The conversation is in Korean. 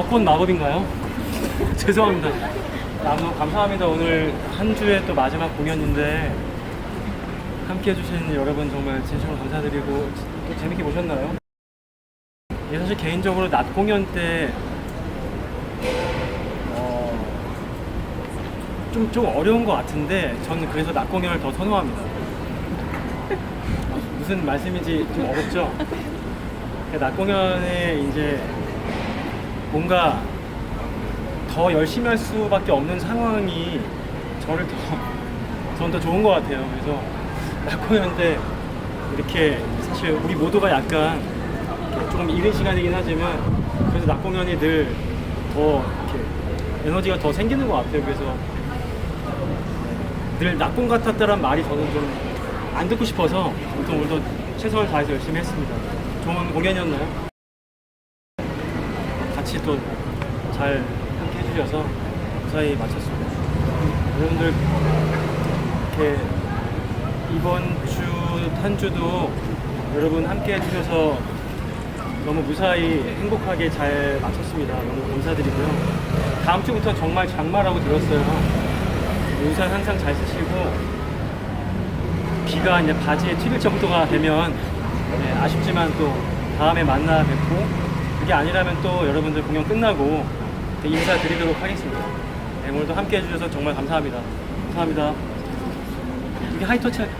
벚꽃 마법인가요? 죄송합니다. 너무 감사합니다. 오늘 한 주의 또 마지막 공연인데 함께 해주신 여러분 정말 진심으로 감사드리고 또 재밌게 보셨나요? 예, 사실 개인적으로 낮 공연 때 어, 좀, 좀 어려운 것 같은데 저는 그래서 낮 공연을 더 선호합니다. 무슨 말씀인지 좀 어렵죠? 낮 공연에 이제 뭔가 더 열심히 할 수밖에 없는 상황이 저를 더, 저는 더 좋은 것 같아요. 그래서 낮 공연 때 이렇게 사실 우리 모두가 약간 조금 이른 시간이긴 하지만 그래서 낮 공연이 늘 더 이렇게 에너지가 더 생기는 것 같아요. 그래서 늘 낙공 같았다란 말이 저는 좀 안 듣고 싶어서 아무튼 오늘도 최선을 다해서 열심히 했습니다. 좋은 공연이었나요? 같이 또 잘 함께 해주셔서 무사히 마쳤습니다. 여러분들 이렇게 이번 주 한 주도 여러분 함께 해주셔서 너무 무사히 행복하게 잘 마쳤습니다. 너무 감사드리고요. 다음 주부터 정말 장마라고 들었어요. 우산 항상 잘 쓰시고 비가 이제 바지에 튀길 정도가 되면 네, 아쉽지만 또 다음에 만나 뵙고 그게 아니라면 또 여러분들 공연 끝나고 또 인사드리도록 하겠습니다. 네, 오늘도 함께 해주셔서 정말 감사합니다. 감사합니다. 이게 하이터치 할...